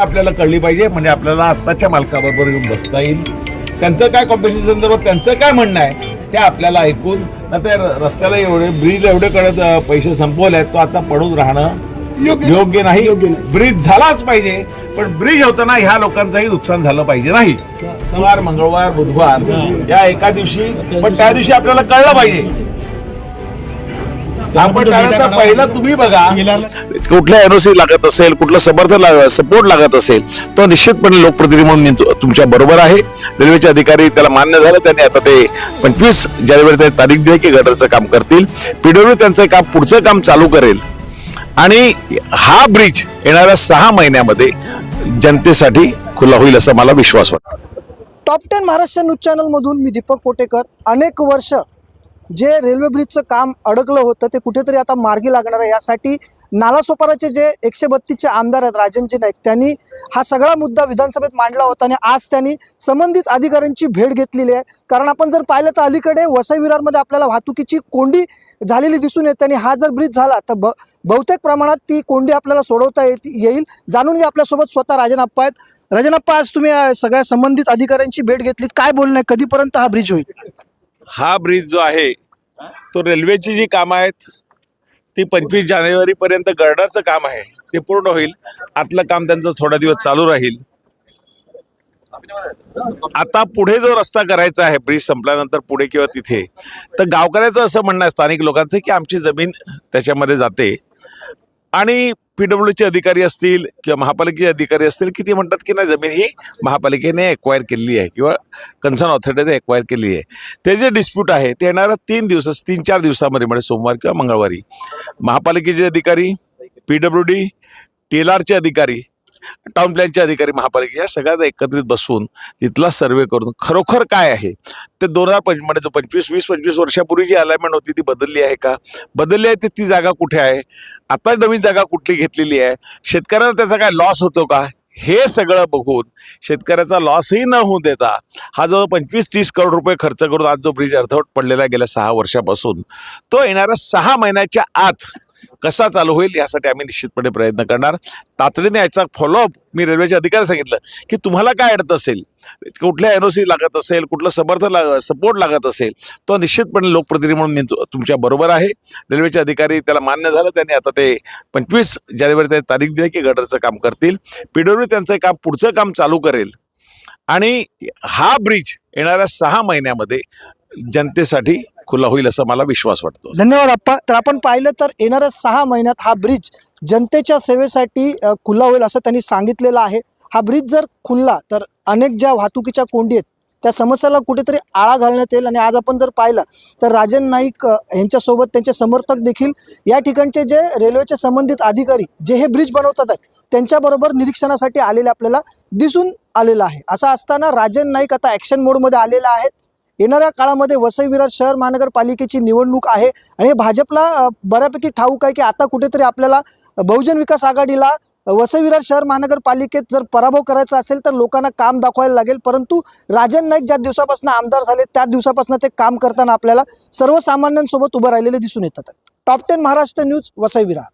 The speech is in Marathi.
आपल्याला कळली पाहिजे म्हणजे आपल्याला आत्ताच्या मालकाबरोबर येऊन बसता येईल. त्यांचं काय कॉम्पिटिशन संदर्भात त्यांचं काय म्हणणं आहे ते आपल्याला ऐकून ना ते रस्त्याला एवढे ब्रिज एवढे कडत अं, पैसे संपवले आहेत तो आता पडून राहणं योग्य नाही. ब्रिज झालाच पाहिजे पण ब्रिज होताना ह्या लोकांचंही नुकसान झालं पाहिजे नाही? सोमवार मंगळवार बुधवार या एका दिवशी पण त्या दिवशी आपल्याला कळलं पाहिजे. पहिलं तुम्ही बघा. कुठल्या एनओसी लागत असेल कुठलं समर्थन लाग सपोर्ट लागत असेल तो निश्चितपणे लोकप्रतिनिधी म्हणून तुमच्या बरोबर आहे. रेल्वेचे अधिकारी त्याला मान्य झालं त्यांनी आता ते पंचवीस जानेवारी ते तारीख दिली की गटरचं काम करतील. पीडब्ल्यू त्यांचं काम पुढचं काम चालू करेल. आणि हा ब्रिज येणाऱ्या सहा महिन्यामध्ये जनतेसाठी खुला होईल असा मला विश्वास वाटतो. टॉप टेन महाराष्ट्र न्यूज चॅनलमधून मी दीपक कोटेकर. अनेक वर्ष जे रेल्वे ब्रिजचं काम अडकलं होतं ते कुठेतरी आता मार्गी लागणार आहे. यासाठी नालासोपाराचे जे एकशे बत्तीसचे आमदार आहेत राजनजी नाईक त्यांनी हा सगळा मुद्दा विधानसभेत मांडला होता आणि आज त्यांनी संबंधित अधिकाऱ्यांची भेट घेतलेली आहे. कारण आपण जर पाहिलं तर अलीकडे वसई विरारमध्ये आपल्याला वाहतुकीची कोंडी झालेली दिसून येते आणि हा जर ब्रिज झाला तर ब बहुतेक प्रमाणात ती कोंडी आपल्याला सोडवता येत येईल. जाणून घ्या आपल्यासोबत स्वतः राजनप्पा आहेत. राजनप्पा आज तुम्ही सगळ्या संबंधित अधिकाऱ्यांची भेट घेतलीत. काय बोलणं आहे? कधीपर्यंत हा ब्रिज होईल? हा ब्रिज जो आहे तो रेल्वेची जी कामं आहेत ती पंचवीस जानेवारी पर्यंत गर्डरचं काम आहे ते पूर्ण होईल. आतलं काम त्यांचं थोडा दिवस चालू राहील. आता पुढे जो रस्ता करायचा आहे ब्रिज संपल्यानंतर पुढे किंवा तिथे तर गावकऱ्याचं असं म्हणणं आहे स्थानिक लोकांचं की आमची जमीन त्याच्यामध्ये जाते. आणि पीडब्ल्यूचे अधिकारी असतील किंवा महापालिकेचे अधिकारी असतील की ते म्हणतात की नाही जमीन ही महापालिकेने एक्वायर केलेली आहे किंवा कन्सर्न ऑथॉरिटीने एक्वायर केली आहे. ते जे डिस्प्यूट आहे ते येणाऱ्या तीन दिवस तीन चार दिवसामध्ये म्हणजे सोमवार किंवा मंगळवारी. महापालिकेचे अधिकारी P W D T L आरचे अधिकारी टाउन प्लॅनचे अधिकारी महापालिका या सगळ्यात एकत्रित बसून तिथला सर्वे करून खरोखर काय आहे? ते दोन हजार पंच म्हणजे जो पंचवीस वीस पंचवीस वर्षापूर्वी जी अलाइनमेंट होती ती बदलली आहे का? बदलली आहे ती ती जागा कुठे आहे? आता नवीन जागा कुठली घेतलेली आहे? शेतकऱ्याला त्याचा काय लॉस होतो का? हे सगळं बघून शेतकऱ्याचा लॉसही न होऊ देता हा जो पंचवीस तीस करोड रुपये खर्च करून आज जो ब्रिज अर्धवट पडलेला गेल्या सहा वर्षापासून तो येणाऱ्या सहा महिन्याच्या आत कसा चालू होईल यासाठी आम्ही निश्चितपणे प्रयत्न करणार. तातडीने याचा फॉलोअप मी रेल्वेचे अधिकारी सांगितलं की तुम्हाला काय अडत असेल कुठल्या एन ओ सी लागत असेल कुठलं समर्थन लाग सपोर्ट लागत असेल तो निश्चितपणे लोकप्रतिनिधी म्हणून मी तुमच्या बरोबर आहे. रेल्वेचे अधिकारी त्याला मान्य झालं त्यांनी आता ते पंचवीस जानेवारी ते तारीख दिली की गटरचं काम करतील. पीडब्ल्यू त्यांचं काम पुढचं काम चालू करेल. आणि हा ब्रिज येणाऱ्या सहा महिन्यामध्ये जनतेसाठी खुला होईल असा मला विश्वास वाटतो. धन्यवाद अप्पा तर आपण पाहिलं तर येणाऱ्या सहा महिन्यात हा ब्रिज जनतेच्या सेवेसाठी खुला होईल असं त्यांनी सांगितलेलं आहे. हा ब्रिज जर खुलला तर अनेक ज्या वाहतुकीच्या कोंडी आहेत त्या समस्याला कुठेतरी आळा घालण्यात येईल. आणि आज आपण जर पाहिलं तर राजन नाईक यांच्यासोबत त्यांचे समर्थक देखील या ठिकाणचे जे रेल्वेचे संबंधित अधिकारी जे हे ब्रिज बनवतात आहेत त्यांच्याबरोबर निरीक्षणासाठी आलेले आपल्याला दिसून आलेलं आहे. असं असताना राजन नाईक आता ॲक्शन मोडमध्ये आलेला आहेत. येणाऱ्या काळामध्ये वसई विरार शहर महानगरपालिकेची निवडणूक आहे. आणि हे भाजपला बऱ्यापैकी ठाऊक आहे की आता कुठेतरी आपल्याला बहुजन विकास आघाडीला वसई विरार शहर महानगरपालिकेत जर पराभव करायचा असेल तर लोकांना काम दाखवायला लागेल. परंतु राजन नाईक ज्या दिवसापासून आमदार झाले त्या दिवसापासून ते काम करताना आपल्याला सर्वसामान्यांसोबत उभं राहिलेले दिसून येतात. Top ten Maharashtra news Vasai Virar